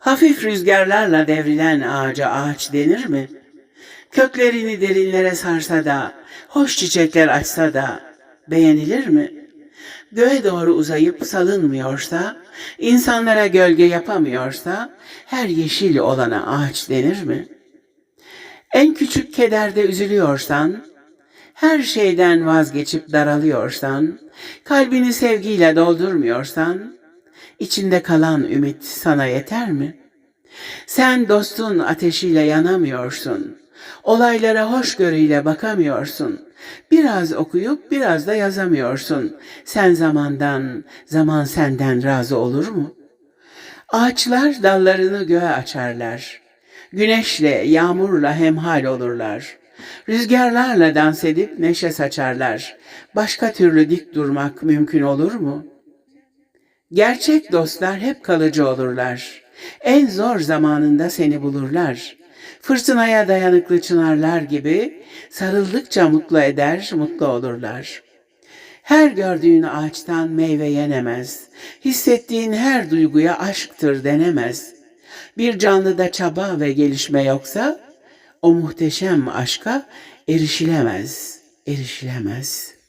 Hafif rüzgarlarla devrilen ağaca ağaç denir mi? Köklerini derinlere sarsa da, hoş çiçekler açsa da beğenilir mi? Göğe doğru uzayıp salınmıyorsa, insanlara gölge yapamıyorsa, her yeşil olana ağaç denir mi? En küçük kederde üzülüyorsan, her şeyden vazgeçip daralıyorsan, kalbini sevgiyle doldurmuyorsan, içinde kalan ümit sana yeter mi? Sen dostun ateşiyle yanamıyorsun. Olaylara hoşgörüyle bakamıyorsun. Biraz okuyup biraz da yazamıyorsun. Sen zamandan, zaman senden razı olur mu? Ağaçlar dallarını göğe açarlar. Güneşle, yağmurla hemhal olurlar. Rüzgarlarla dans edip neşe saçarlar. Başka türlü dik durmak mümkün olur mu? Gerçek dostlar hep kalıcı olurlar. En zor zamanında seni bulurlar. Fırtınaya dayanıklı çınarlar gibi sarıldıkça mutlu eder, mutlu olurlar. Her gördüğün ağaçtan meyve yenemez. Hissettiğin her duyguya aşktır denemez. Bir canlıda çaba ve gelişme yoksa o muhteşem aşka erişilemez, erişilemez.''